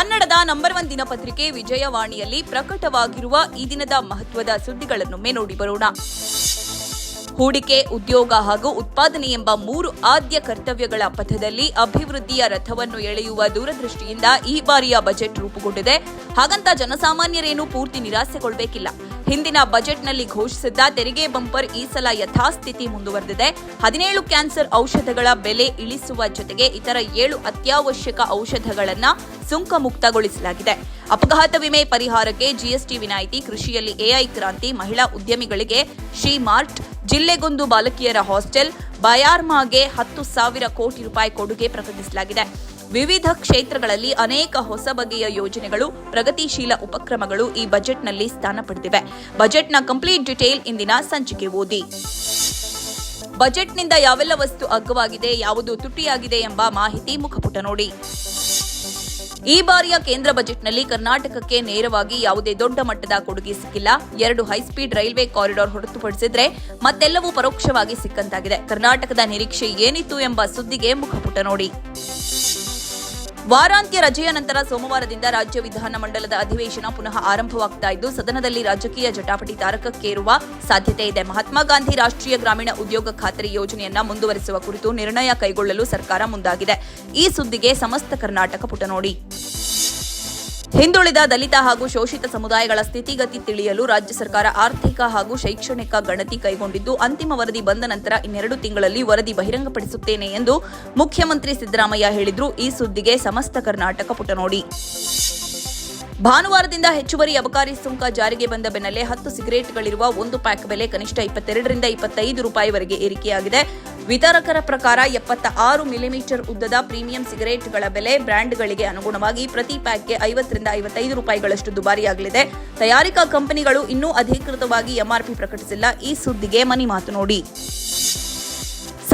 ಕನ್ನಡದ number one ದಿನಪತ್ರಿಕೆ ವಿಜಯವಾಣಿಯಲ್ಲಿ ಪ್ರಕಟವಾಗಿರುವ ಈ ದಿನದ ಮಹತ್ವದ ಸುದ್ದಿಗಳನ್ನೊಮ್ಮೆ ನೋಡಿ ಬರೋಣ. ಹೂಡಿಕೆ, ಉದ್ಯೋಗ ಹಾಗೂ ಉತ್ಪಾದನೆ ಎಂಬ ಮೂರು ಆದ್ಯ ಕರ್ತವ್ಯಗಳ ಪಥದಲ್ಲಿ ಅಭಿವೃದ್ಧಿಯ ರಥವನ್ನು ಎಳೆಯುವ ದೂರದೃಷ್ಟಿಯಿಂದ ಈ ಬಾರಿಯ ಬಜೆಟ್ ರೂಪುಗೊಂಡಿದೆ. ಹಾಗಂತ ಜನಸಾಮಾನ್ಯರೇನು ಪೂರ್ತಿ ನಿರಾಸೆಗೊಳ್ಬೇಕಿಲ್ಲ. ಹಿಂದಿನ ಬಜೆಟ್ನಲ್ಲಿ ಘೋಷಿಸಿದ್ದ ತೆರಿಗೆ ಬಂಪರ್ ಈ ಸಲ ಯಥಾಸ್ಥಿತಿ ಮುಂದುವರೆದಿದೆ. ಹದಿನೇಳು ಕ್ಯಾನ್ಸರ್ ಔಷಧಗಳ ಬೆಲೆ ಇಳಿಸುವ ಜೊತೆಗೆ ಇತರ ಏಳು ಅತ್ಯವಶ್ಯಕ ಔಷಧಗಳನ್ನ ಸುಂಕ ಮುಕ್ತಗೊಳಿಸಲಾಗಿದೆ ಅಪಘಾತ ವಿಮೆ ಪರಿಹಾರಕ್ಕೆ ಜಿಎಸ್ಟಿ ವಿನಾಯಿತಿ, ಕೃಷಿಯಲ್ಲಿ ಎಐ ಕ್ರಾಂತಿ, ಮಹಿಳಾ ಉದ್ಯಮಿಗಳಿಗೆ ಶ್ರೀ ಮಾರ್ಟ್ ಜಿಲ್ಲೆಗೊಂದು ಬಾಲಕಿಯರ ಹಾಸ್ಟೆಲ್, ಬಯಾರ್ಮಾಗೆ ಹತ್ತು ಸಾವಿರ ಕೋಟಿ ರೂಪಾಯಿ ಕೊಡುಗೆ ಪ್ರಕಟಿಸಲಾಗಿದೆ. ವಿವಿಧ ಕ್ಷೇತ್ರಗಳಲ್ಲಿ ಅನೇಕ ಹೊಸ ಬಗೆಯ ಯೋಜನೆಗಳು, ಪ್ರಗತಿಶೀಲ ಉಪಕ್ರಮಗಳು ಈ ಬಜೆಟ್ನಲ್ಲಿ ಸ್ಥಾನ ಪಡೆದಿವೆ. ಬಜೆಟ್ನ ಕಂಪ್ಲೀಟ್ ಡಿಟೇಲ್ ಇಂದಿನ ಸಂಚಿಕೆ ಓದಿ. ಬಜೆಟ್ನಿಂದ ಯಾವೆಲ್ಲ ವಸ್ತು ಅಗ್ಗವಾಗಿದೆ, ಯಾವುದು ತುಟ್ಟಿಯಾಗಿದೆ ಎಂಬ ಮಾಹಿತಿ ಮುಖಪುಟ ನೋಡಿ. ಈ ಬಾರಿಯ ಕೇಂದ್ರ ಬಜೆಟ್ನಲ್ಲಿ ಕರ್ನಾಟಕಕ್ಕೆ ನೇರವಾಗಿ ಯಾವುದೇ ದೊಡ್ಡ ಮಟ್ಟದ ಕೊಡುಗೆ ಸಿಕ್ಕಿಲ್ಲ. ಎರಡು ಹೈಸ್ಪೀಡ್ ರೈಲ್ವೆ ಕಾರಿಡಾರ್ ಹೊರತುಪಡಿಸಿದ್ರೆ ಮತ್ತೆಲ್ಲವೂ ಪರೋಕ್ಷವಾಗಿ ಸಿಕ್ಕಂತಾಗಿದೆ. ಕರ್ನಾಟಕದ ನಿರೀಕ್ಷೆ ಏನಿತ್ತು ಎಂಬ ಸುದ್ದಿಗೆ ಮುಖಪುಟ ನೋಡಿ. ವಾರಾಂತ್ಯ ರಜೆಯ ನಂತರ ಸೋಮವಾರದಿಂದ ರಾಜ್ಯ ವಿಧಾನಮಂಡಲದ ಅಧಿವೇಶನ ಪುನಃ ಆರಂಭವಾಗ್ತಾ ಇದ್ದು, ಸದನದಲ್ಲಿ ರಾಜಕೀಯ ಜಟಾಪಟಿ ತಾರಕಕ್ಕೇರುವ ಸಾಧ್ಯತೆ ಇದೆ. ಮಹಾತ್ಮ ಗಾಂಧಿ ರಾಷ್ಟ್ರೀಯ ಗ್ರಾಮೀಣ ಉದ್ಯೋಗ ಖಾತರಿ ಯೋಜನೆಯನ್ನ ಮುಂದುವರೆಸುವ ಕುರಿತು ನಿರ್ಣಯ ಕೈಗೊಳ್ಳಲು ಸರ್ಕಾರ ಮುಂದಾಗಿದೆ. ಈ ಸುದ್ದಿಗೆ ಸಮಸ್ತ ಕರ್ನಾಟಕ ಪುಟ ನೋಡಿ ಹಿಂದುಳಿದ ದಲಿತ ಹಾಗೂ ಶೋಷಿತ ಸಮುದಾಯಗಳ ಸ್ಥಿತಿಗತಿ ತಿಳಿಯಲು ರಾಜ್ಯ ಸರ್ಕಾರ ಆರ್ಥಿಕ ಹಾಗೂ ಶೈಕ್ಷಣಿಕ ಗಣತಿ ಕೈಗೊಂಡಿದ್ದು, ಅಂತಿಮ ವರದಿ ಬಂದ ನಂತರ ಇನ್ನೆರಡು ತಿಂಗಳಲ್ಲಿ ವರದಿ ಬಹಿರಂಗಪಡಿಸುತ್ತೇನೆ ಎಂದು ಮುಖ್ಯಮಂತ್ರಿ ಸಿದ್ದರಾಮಯ್ಯ ಹೇಳಿದ್ರು. ಈ ಸುದ್ದಿಗೆ ಸಮಸ್ತ ಕರ್ನಾಟಕ ಪುಟ ನೋಡಿ ಭಾನುವಾರದಿಂದ ಹೆಚ್ಚುವರಿ ಅಬಕಾರಿ ಸುಂಕ ಜಾರಿಗೆ ಬಂದ ಬೆನ್ನಲ್ಲೇ ಹತ್ತು ಸಿಗರೇಟ್ಗಳಿರುವ ಒಂದು ಪ್ಯಾಕ್ ಬೆಲೆ ಕನಿಷ್ಠ ಇಪ್ಪತ್ತೆರಡರಿಂದ ಇಪ್ಪತ್ತೈದು ರೂಪಾಯಿವರೆಗೆ ಏರಿಕೆಯಾಗಿದೆ. ವಿತರಕರ ಪ್ರಕಾರ ಎಪ್ಪತ್ತ ಆರು ಮಿಲಿಮೀಟರ್ ಉದ್ದದ ಪ್ರೀಮಿಯಂ ಸಿಗರೇಟ್ಗಳ ಬೆಲೆ ಬ್ರ್ಯಾಂಡ್ಗಳಿಗೆ ಅನುಗುಣವಾಗಿ ಪ್ರತಿ ಪ್ಯಾಕ್ಗೆ ಐವತ್ತರಿಂದ ಐವತ್ತೈದು ರೂಪಾಯಿಗಳಷ್ಟು ದುಬಾರಿಯಾಗಲಿದೆ. ತಯಾರಿಕಾ ಕಂಪನಿಗಳು ಇನ್ನೂ ಅಧಿಕೃತವಾಗಿ ಎಂಆರ್ಪಿ ಪ್ರಕಟಿಸಿಲ್ಲ. ಈ ಸುದ್ದಿಗೆ ಮನಿ ಮಾತು ನೋಡಿ.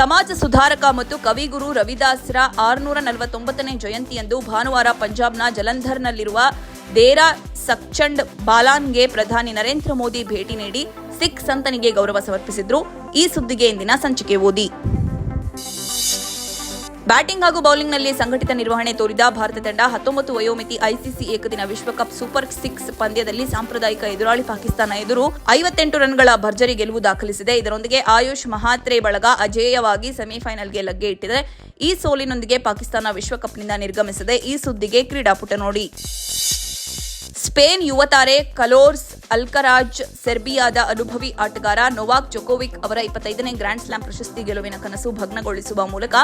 ಸಮಾಜ ಸುಧಾರಕ ಮತ್ತು ಕವಿಗುರು ರವಿದಾಸ್ರ ಆರುನೂರ ನಲವತ್ತೊಂಬತ್ತನೇ ಜಯಂತಿಯಂದು ಭಾನುವಾರ ಪಂಜಾಬ್ನ ಜಲಂಧರ್ನಲ್ಲಿರುವ ದೇರಾ ಸಕ್ಚಂಡ್ ಬಾಲಾನ್ಗೆ ಪ್ರಧಾನಿ ನರೇಂದ್ರ ಮೋದಿ ಭೇಟಿ ನೀಡಿ ಸಿಖ್ ಸಂತನಿಗೆ ಗೌರವ ಸಮರ್ಪಿಸಿದ್ರು. ಈ ಸುದ್ದಿಗೆ ಇಂದಿನ ಸಂಚಿಕೆ ಓದಿ. ಬ್ಯಾಟಿಂಗ್ ಹಾಗೂ ಬೌಲಿಂಗ್ನಲ್ಲಿ ಸಂಘಟಿತ ನಿರ್ವಹಣೆ ತೋರಿದ ಭಾರತ ತಂಡ ಹತ್ತೊಂಬತ್ತು ವಯೋಮಿತಿ ಐಸಿಸಿ ಏಕದಿನ ವಿಶ್ವಕಪ್ ಸೂಪರ್ ಸಿಕ್ಸ್ ಪಂದ್ಯದಲ್ಲಿ ಸಾಂಪ್ರದಾಯಿಕ ಎದುರಾಳಿ ಪಾಕಿಸ್ತಾನ ಎದುರು ಐವತ್ತೆಂಟು ರನ್ಗಳ ಭರ್ಜರಿ ಗೆಲುವು ದಾಖಲಿಸಿದೆ. ಇದರೊಂದಿಗೆ ಆಯುಷ್ ಮಹಾತ್ರೆ ಬಳಗ ಅಜೇಯವಾಗಿ ಸೆಮಿಫೈನಲ್ಗೆ ಲಗ್ಗೆ ಇಟ್ಟಿದೆ. ಈ ಸೋಲಿನೊಂದಿಗೆ ಪಾಕಿಸ್ತಾನ ವಿಶ್ವಕಪ್ನಿಂದ ನಿರ್ಗಮಿಸಿದೆ ಈ ಸುದ್ದಿಗೆ ಕ್ರೀಡಾಪುಟ ನೋಡಿ. ಸ್ಪೇನ್ ಯುವತಾರೆ ಕಲೋರ್ಸ್, ಅಲ್ಕರಾಜ್, ಸೆರ್ಬಿಯಾದ ಅನುಭವಿ ಆಟಗಾರ ನೊವಾಕ್ ಜೊಕೋವಿಕ್ ಅವರ ಇಪ್ಪತ್ತೈದನೇ ಗ್ರ್ಯಾಂಡ್ ಸ್ಲಾಮ್ ಪ್ರಶಸ್ತಿ ಗೆಲುವಿನ ಕನಸು ಭಗ್ನಗೊಳಿಸುವ ಮೂಲಕ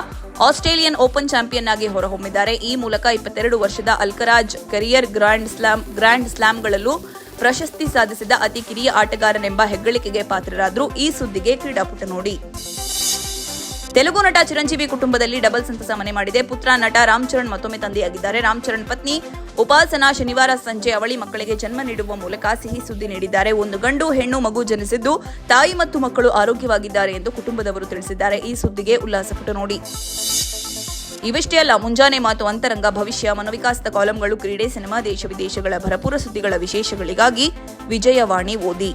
ಆಸ್ಟ್ರೇಲಿಯನ್ ಓಪನ್ ಚಾಂಪಿಯನ್ ಆಗಿ ಹೊರಹೊಮ್ಮಿದ್ದಾರೆ. ಈ ಮೂಲಕ ಇಪ್ಪತ್ತೆರಡು ವರ್ಷದ Alcaraz career grand slam grand ಸ್ಲಾಮ್ಗಳಲ್ಲೂ ಪ್ರಶಸ್ತಿ ಸಾಧಿಸಿದ ಅತಿ ಕಿರಿಯ ಆಟಗಾರನೆಂಬ ಹೆಗ್ಗಳಿಕೆಗೆ ಪಾತ್ರರಾದರು. ಈ ಸುದ್ದಿಗೆ ಕ್ರೀಡಾಪುಟ ನೋಡಿ. ತೆಲುಗು ನಟ ಚಿರಂಜೀವಿ ಕುಟುಂಬದಲ್ಲಿ ಡಬಲ್ ಸಂತಸ ಮನೆ ಮಾಡಿದೆ. ಪುತ್ರ ನಟ ರಾಮ್ ಚರಣ್ ಮತ್ತೊಮ್ಮೆ ತಂದೆಯಾಗಿದ್ದಾರೆ. ರಾಮ್ ಚರಣ್ ಪತ್ನಿ ಉಪಾಸನಾ ಶನಿವಾರ ಸಂಜೆ ಅವಳಿ ಮಕ್ಕಳಿಗೆ ಜನ್ಮ ನೀಡುವ ಮೂಲಕ ಸಿಹಿ ಸುದ್ದಿ ನೀಡಿದ್ದಾರೆ. ಒಂದು ಗಂಡು, ಹೆಣ್ಣು, ಮಗು ಜನಿಸಿದ್ದು ತಾಯಿ ಮತ್ತು ಮಕ್ಕಳು ಆರೋಗ್ಯವಾಗಿದ್ದಾರೆ ಎಂದು ಕುಟುಂಬದವರು ತಿಳಿಸಿದ್ದಾರೆ. ಈ ಸುದ್ದಿಗೆ ಉಲ್ಲಾಸ ಪುಟ ನೋಡಿ. ಇವಿಷ್ಟೇ ಅಲ್ಲ, ಮುಂಜಾನೆ ಮಾತು ಅಂತರಂಗ, ಭವಿಷ್ಯ, ಮನೋವಿಕಾಸದ ಕಾಲಂಗಳು, ಕ್ರೀಡೆ, ಸಿನಿಮಾ, ದೇಶ ವಿದೇಶಗಳ ಭರಪೂರ ಸುದ್ದಿಗಳ ವಿಶೇಷಗಳಿಗಾಗಿ ವಿಜಯವಾಣಿ ಓದಿ.